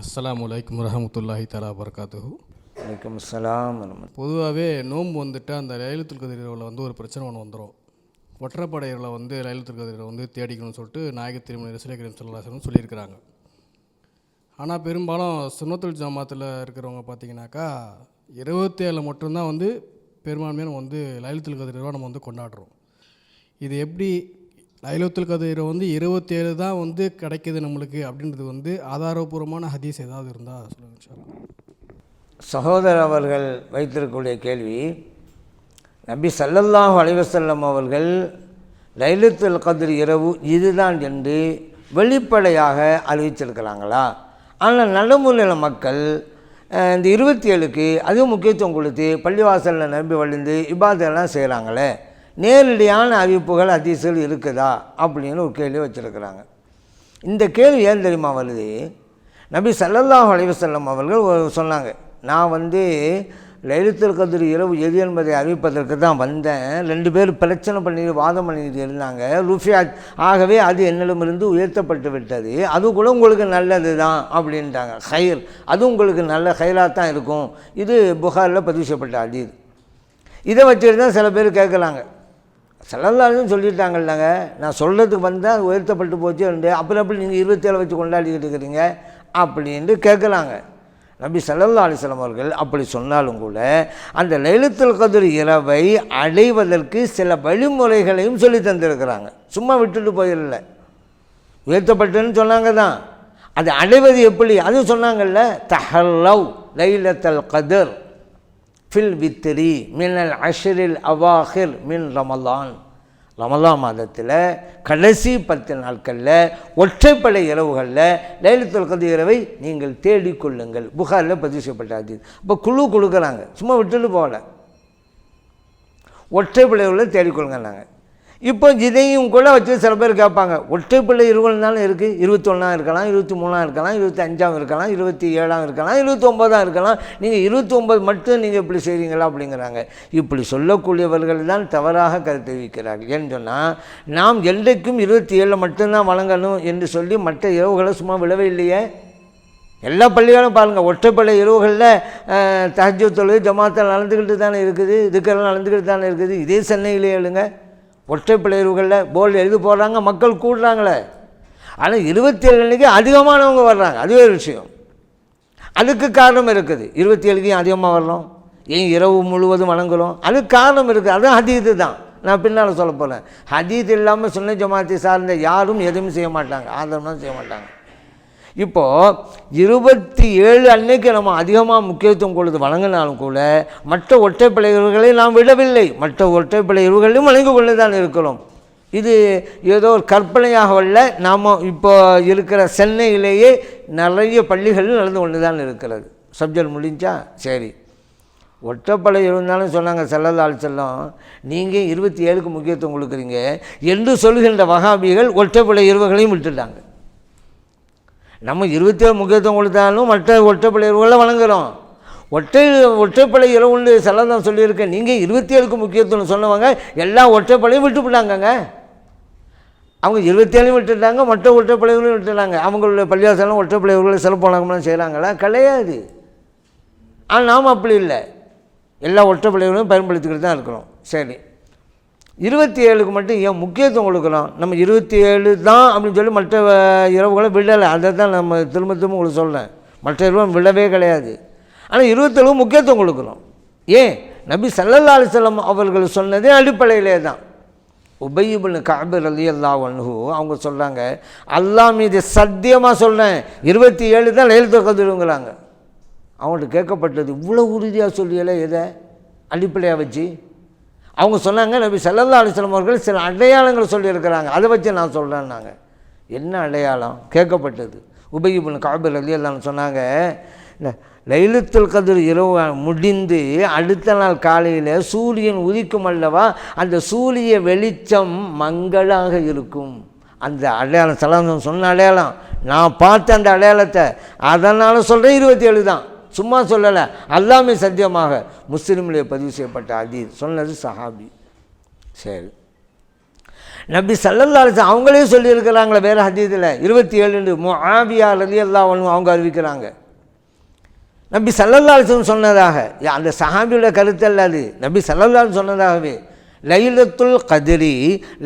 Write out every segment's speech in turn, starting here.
அஸ்ஸலாமு அலைக்கும் வரஹமத்துல்லாஹி தலா வபரகாத்துஹு வலைக்கம் வரமத்து பொதுவாகவே நோன்பு வந்துட்டு அந்த லைலத்துல் கதிர் இரவில் வந்து ஒரு பிரச்சனை ஒன்று வந்துடும் ஒற்றைப்படையில் வந்து லைலத்துல் கதிரை வந்து தேடிக்கணும்னு சொல்லிட்டு நாயக திருமணி ரசூலை கரீம் சொல்லியிருக்கிறாங்க. ஆனால் பெரும்பாலும் சுன்னத்துல் ஜமாத்தில் இருக்கிறவங்க பார்த்தீங்கன்னாக்கா இருபத்தேழு மட்டும்தான் வந்து பெரும்பான்மையான வந்து லைலத்துல் கதிர் இரவை நம்ம வந்து கொண்டாடுறோம். இது எப்படி லைலத்துல் கதிரை வந்து இருபத்தேழு தான் வந்து கிடைக்கிது நம்மளுக்கு அப்படின்றது வந்து ஆதாரபூர்வமான ஹதீஸ் ஏதாவது இருந்தால் சொல்லுங்கள் சகோதரர் அவர்கள் வைத்திருக்கக்கூடிய கேள்வி நபி ஸல்லல்லாஹு அலைஹி அவர்கள் லைலத்துல் கதிர் இரவு இதுதான் என்று வெளிப்படையாக அறிவிச்சிருக்கிறாங்களா? ஆனால் நடுமுறையில் மக்கள் இந்த இருபத்தி ஏழுக்கு அதிக முக்கியத்துவம் கொடுத்து பள்ளிவாசலில் நம்பி வழிந்து இபாதெல்லாம் செய்கிறாங்களே நேரடியான அறிவிப்புகள் ஹதீஸுகள் இருக்குதா அப்படின்னு ஒரு கேள்வி வச்சுருக்கிறாங்க. இந்த கேள்வி ஏன் தெரியுமா வருது? நபி சல்லல்லாஹ் அலைவசல்லம் அவர்கள் சொன்னாங்க. நான் வந்து லைலத்துல் கத்ர் இரவு எது என்பதை அறிவிப்பதற்கு தான் வந்தேன். ரெண்டு பேர் பிரச்சனை பண்ணி வாதம் பண்ணிட்டு இருந்தாங்க. ருஃபியாத் ஆகவே அது என்னிடமிருந்து உயர்த்தப்பட்டு விட்டது. அது கூட உங்களுக்கு நல்லது தான் அப்படின்ட்டாங்க. ஹைர். அது உங்களுக்கு நல்ல ஹயராக தான் இருக்கும். இது புகாரில் பதிவு செய்யப்பட்ட அதீது இதை வச்சுட்டு தான் சில பேர் கேட்குறாங்க. செல்லல்லாலும் சொல்லிட்டாங்கல்லங்க. நான் சொல்கிறதுக்கு வந்தால் அது உயர்த்தப்பட்டு போச்சு. ரெண்டு அப்புறம் எப்படி நீங்கள் இருபத்தேழு வச்சு கொண்டாடிக்கிட்டு இருக்கிறீங்க? அப்படின்ட்டு கேட்குறாங்க நபி சல்லல்லா அலிஸ்லாம் அவர்கள் அப்படி சொன்னாலும் கூட அந்த லைலத்துல் கதிர் இரவை அடைவதற்கு சில வழிமுறைகளையும் சொல்லி தந்திருக்கிறாங்க. சும்மா விட்டுட்டு போயிடல. உயர்த்தப்பட்டுன்னு சொன்னாங்க தான். அது அடைவது எப்படி? அதுவும் சொன்னாங்கல்ல தஹல்லவ் லைலத்தல் கதிர். ஃபில் வித்திரி மின்னல் அஷரில் அவாஹிர் மின் ரமலான் ரமலான் மாதத்தில் கடைசி பத்து நாட்களில் ஒற்றைப்படை இரவுகளில் லைலத்துல் கதி இரவை நீங்கள் தேடிக்கொள்ளுங்கள் புகாரில் பதிவு செய்யப்பட்டாது இப்போ குழு கொடுக்குறாங்க. சும்மா விட்டுட்டு போகல. ஒற்றைப்படை இரவில் தேடிக்கொள்ளுங்க நாங்கள் இப்போ இதையும் கூட வச்சு சில பேர் கேட்பாங்க ஒற்றைப்படை இருவல் தானே இருக்குது இருபத்தொன்னாம் இருக்கலாம் இருபத்தி மூணாம் இருக்கலாம் இருபத்தி அஞ்சாம் இருக்கலாம் இருபத்தி ஏழாம் இருக்கலாம் இருபத்தி ஒம்பதாம் இருக்கலாம். நீங்கள் இருபத்தி ஒம்பது மட்டும் நீங்கள் இப்படி செய்கிறீங்களா அப்படிங்கிறாங்க. இப்படி சொல்லக்கூடியவர்கள் தான் தவறாக கருத்து தெரிவிக்கிறார்கள் ஏன்னு சொன்னால் நாம் என்றைக்கும் இருபத்தி ஏழில் மட்டும்தான் வழங்கணும் என்று சொல்லி மற்ற இரவுகளை சும்மா விடவே இல்லையே. எல்லா பள்ளிகளும் பாருங்கள் ஒற்றைப்பள்ளி இரவுகளில் தஹஜ்ஜு தொழுது ஜமாத்தில் நடந்துக்கிட்டு தானே இருக்குது இதுக்கெல்லாம் நடந்துக்கிட்டு தானே இருக்குது. இதே சென்னையிலே எழுங்க. ஒற்றை இரவுகளில் போர்டு எழுதி போடுறாங்க மக்கள் கூடுறாங்களே. ஆனால் இருபத்தி ஏழு அன்றைக்கி அதிகமானவங்க வர்றாங்க. அதுவே ஒரு விஷயம். அதுக்கு காரணம் இருக்குது. இருபத்தி ஏழுக்கும் அதிகமாக வரணும் ஏன் இரவு முழுவதும் வணங்குறோம்? அதுக்கு காரணம் இருக்குது. அதுவும் ஹதீது தான். நான் பின்னால் சொல்ல போகிறேன் ஹதீத் இல்லாமல் சுன்ன ஜமாத்தை சார்ந்த யாரும் எதுவும் செய்ய மாட்டாங்க. ஆதரவுலாம் செய்ய மாட்டாங்க. இப்போது இருபத்தி ஏழு அன்னைக்கு நம்ம அதிகமாக முக்கியத்துவம் கொடுத்து வழங்கினாலும் கூட மற்ற ஒற்றைப்படை இரவுகளை நாம் விடவில்லை. மற்ற ஒற்றைப்படை வழங்கி கொண்டு தான் இருக்கிறோம். இது ஏதோ ஒரு கற்பனையாக வரல நாம் இப்போ இருக்கிற சென்னையிலேயே நிறைய பள்ளிகள் நடந்து கொண்டு தான் இருக்கிறது. சப்ஜெக்ட் முடிஞ்சா? சரி. ஒற்றைப்படை இருந்தாலும் சொன்னாங்க செல்லதால் செல்லம் நீங்கள் இருபத்தி ஏழுக்கு முக்கியத்துவம் கொடுக்குறீங்க என்று சொல்கின்ற வகாபிகள் ஒற்றைப்படை இருவர்களையும் விட்டுட்டாங்க. நம்ம இருபத்தேழு முக்கியத்துவம் கொடுத்தாலும் மற்ற ஒற்றைப்படை வழங்குகிறோம் ஒற்றை ஒற்றைப்படை இரவுன்னு செல்லதான் சொல்லியிருக்கேன் நீங்கள் இருபத்தி ஏழுக்கு முக்கியத்துவம் சொன்னவங்க எல்லா ஒற்றைப்படையும் விட்டுவிட்டாங்கங்க அவங்க இருபத்தேழையும் விட்டுட்டாங்க மற்ற ஒற்றைப்படைகளையும் விட்டுட்டாங்க. அவங்களுடைய பள்ளியாசலம் ஒற்றைப்படை இரவுகளை செய்கிறாங்களா கிடையாது. ஆனால் நாம் அப்படி இல்லை. எல்லா ஒற்றைப்படைகளையும் பயன்படுத்திக்கிட்டு தான் இருக்கிறோம். சரி. இருபத்தி ஏழுக்கு மட்டும் ஏன் முக்கியத்துவம் கொடுக்குறோம் நம்ம இருபத்தி ஏழு தான் அப்படின்னு சொல்லி மற்ற இரவுகளை விடலை. அதை தான் நம்ம திரும்ப திரும்ப உங்களுக்கு சொல்கிறேன் மற்ற இரவு விடவே கிடையாது. ஆனால் இருபத்தேழு முக்கியத்துவம் கொடுக்குறோம் ஏன்? நபி சல்லல்லா அலிசல்லம் அவர்கள் சொன்னதே அடிப்படையிலே தான். உபயிபுல் காபிர் அலி அல்லா அன்ஹு அவங்க சொல்கிறாங்க அல்லா மீது சத்தியமாக சொல்கிறேன் இருபத்தி ஏழு தான் லைலத்து கதிருங்கிறாங்க. அவங்கள்ட்ட கேட்கப்பட்டது இவ்வளோ உறுதியாக சொல்லியலை எதை? அடிப்படையாக வச்சு. அவங்க சொன்னாங்க நபி சல்லல்லா அலிஸ்லாம் அவர்கள் சில அடையாளங்கள் சொல்லியிருக்கிறாங்க. அதை வச்சு நான் சொல்கிறேன்னாங்க என்ன அடையாளம்? கேட்கப்பட்டது. உபயிபுன் காபில் அலி சொன்னாங்க இந்த லைலத்துல் கதிர் இரவு முடிந்து அடுத்த நாள் காலையில் சூரியன் உதிக்கும் அல்லவா அந்த சூரிய வெளிச்சம் மங்களாக இருக்கும். அந்த அடையாளம் சலந்தம் சொன்ன அடையாளம். நான் பார்த்த அந்த அடையாளத்தை அதனால் சொல்கிறேன் இருபத்தி ஏழு தான். சும்மா சொல்லலை. எல்லாமே சத்தியமாக முஸ்லீம்லேயே பதிவு செய்யப்பட்ட அதீர் சொன்னது சஹாபி. சரி. நபி சல்லல்லாசன் அவங்களே சொல்லியிருக்கிறாங்களே வேறு ஹதீதில் இருபத்தி ஏழு முஆவியா எல்லா ஒன்றும் அவங்க அறிவிக்கிறாங்க. நபி சல்லல்லாசன் சொன்னதாக. அந்த சஹாபியோட கருத்து அல்ல அது. நபி சல்லல்லான்னு சொன்னதாகவே லைலத்துல் கதிரி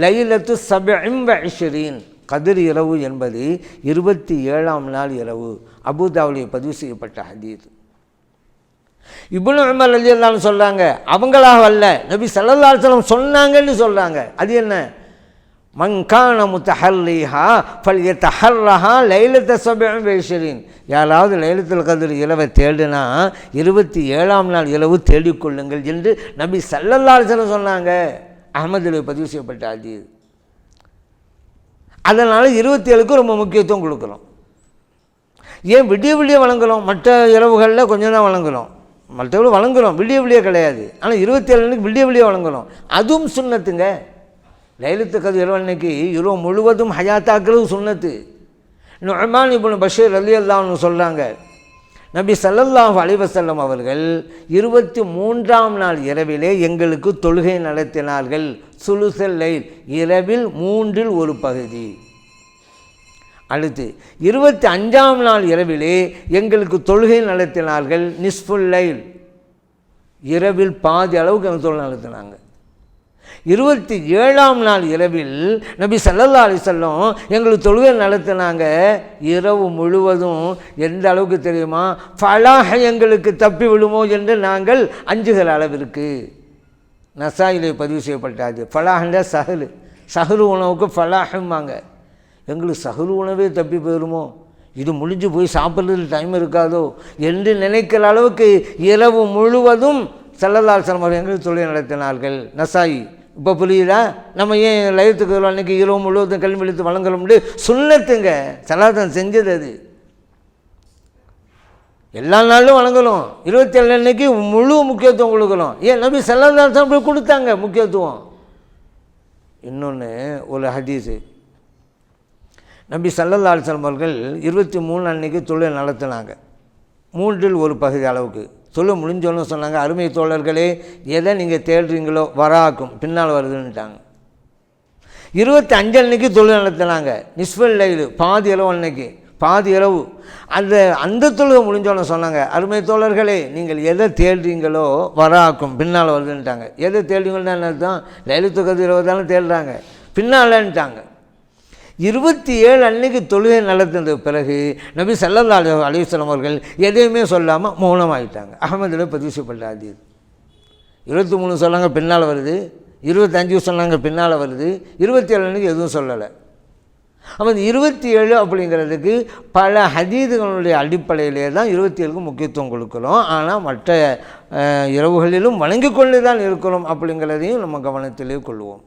லைலத்து சபின் கதிர் இரவு என்பது இருபத்தி ஏழாம் நாள் இரவு. அபுதாவுடைய பதிவு செய்யப்பட்ட ஹதீத் இப்னு உமர் அலி அல்லான்னு சொல்கிறாங்க அவங்களாக அல்ல. நபி சல்லல்லா சொன்னாங்கன்னு சொல்கிறாங்க அது என்ன? மங்கான முத்தஹல்லிஹா ஃபல் எத்தஹர்ரஹா லைலத்த சபம் ஐஷரீன் யாராவது லைலத்தில் கதிர் இரவை தேடுனா இருபத்தி ஏழாம் நாள் இரவு தேடிக்கொள்ளுங்கள் என்று நபி சல்லல்லா சொன்னாங்க. அகமதில் பதிவு செய்யப்பட்ட ஹதீத் அதனால் இருபத்தி ஏழுக்கு ரொம்ப முக்கியத்துவம் கொடுக்குறோம். ஏன் விடிய விடிய வழங்குகிறோம் மற்ற இரவுகளில் கொஞ்சம் தான் வழங்குகிறோம் மற்றவங்க வழங்குறோம். விடிய விடிய கிடையாது. ஆனால் இருபத்தி ஏழு அன்னைக்கு விடிய விடிய வழங்குறோம். அதுவும் சுண்ணத்துங்க. லைலத்து கது இரவு அன்னைக்கு இரவு முழுவதும் ஹயாத்தாக்குறது சுண்ணத்து. நொஹமான் இப்போ பஷீர் அலி அல்லான்னு சொல்கிறாங்க நபி சல்லல்லாஹ் அலிவசல்லம் அவர்கள் இருபத்தி மூன்றாம் நாள் இரவிலே எங்களுக்கு தொழுகை நடத்தினார்கள். சுலுசல் லைல் இரவில் மூன்றில் ஒரு பகுதி. அடுத்து இருபத்தி அஞ்சாம் நாள் இரவிலே எங்களுக்கு தொழுகை நடத்தினார்கள் நிஸ்ஃபுல் லைல். இரவில் பாதி அளவுக்கு எங்களுக்கு தொழில் நடத்தினாங்க. இருபத்தி ஏழாம் நாள் இரவில் நபி சல்லல்லா அலிசல்லம் எங்களுக்கு தொழுகை நடத்தினாங்க. இரவு முழுவதும் எந்த அளவுக்கு தெரியுமா? ஃபலாக எங்களுக்கு தப்பி விடுமோ என்று நாங்கள் அஞ்சுகிற அளவிற்கு. நசாயிலே பதிவு செய்யப்பட்டாது. ஃபலாஹ்ன்ற சஹலு. சஹரு உணவுக்கு ஃபலாஹும்பாங்க. எங்களுக்கு சஹரு உணவே தப்பி போயிடுமோ இது முடிஞ்சு போய் சாப்பிட்றதுக்கு டைம் இருக்காதோ? என்று நினைக்கிற அளவுக்கு இரவு முழுவதும் செல்லல்லால் சிலம்பர் எங்களுக்கு தொழில் நடத்தினார்கள். நசாயி இப்போ புரியுதா? நம்ம ஏன் லயத்துக்கு அன்னைக்கு இரவு முழுவதும் கல்வி எடுத்து வழங்குறோம்னு சுண்ணத்துங்க. சலாதம் செஞ்சது அது. எல்லா நாளும் வழங்கணும். இருபத்தி ஏழு அன்னைக்கு முழு முக்கியத்துவம் கொடுக்கணும். ஏன்? நபி செல்லல்லால் கொடுத்தாங்க முக்கியத்துவம். இன்னொன்று ஒரு ஹதீஸு. நம்பி சல்லல்லா அலிஸ்லாம் அவர்கள் இருபத்தி மூணு அன்னைக்கு தொழில் நடத்தினாங்க. மூன்றில் ஒரு பகுதி அளவுக்கு. தொழில் முடிஞ்சோன்னு சொன்னாங்க அருமை தோழர்களே எதை நீங்கள் தேடுறீங்களோ வராக்கும் பின்னால் வருதுன்னுட்டாங்க. இருபத்தி அஞ்சு அன்னைக்கு தொழில் நடத்தினாங்க. நிஸ்வல் லைலு பாதி இரவு அன்னைக்கு பாதி இரவு. அந்த அந்த தொழுகை முடிஞ்சோன்னு சொன்னாங்க அருமை தோழர்களே நீங்கள் எதை தேடுறீங்களோ வராக்கும் பின்னால் வருதுன்ட்டாங்க எதை தேடுறீங்களோ என்ன அர்த்தம் லைலத்து இரவு தானே தேடுறாங்க. பின்னாலன்ட்டாங்க. இருபத்தி ஏழு அன்னைக்கு தொழுகை நடத்தின பிறகு நபி சல்லல்லா அலிஸ்லாம் அவர்கள் எதையுமே சொல்லாமல் மௌனமாகிட்டாங்க அகமதில் பதிவு செய்யப்பட்ட அதீத் இருபத்தி மூணு சொன்னாங்க பின்னால் வருது. இருபத்தஞ்சு சொன்னாங்க பின்னால் வருது. இருபத்தி ஏழு அன்னைக்கு எதுவும் சொல்லலை. அப்போ இந்த இருபத்தி ஏழு அப்படிங்கிறதுக்கு பல ஹதீதுகளுடைய அடிப்படையிலே தான் இருபத்தி ஏழுக்கு முக்கியத்துவம் கொடுக்குறோம். ஆனால் மற்ற இரவுகளிலும் வணங்கிக் கொண்டு தான் இருக்கிறோம் அப்படிங்கிறதையும் நம்ம கவனத்திலே கொள்வோம்.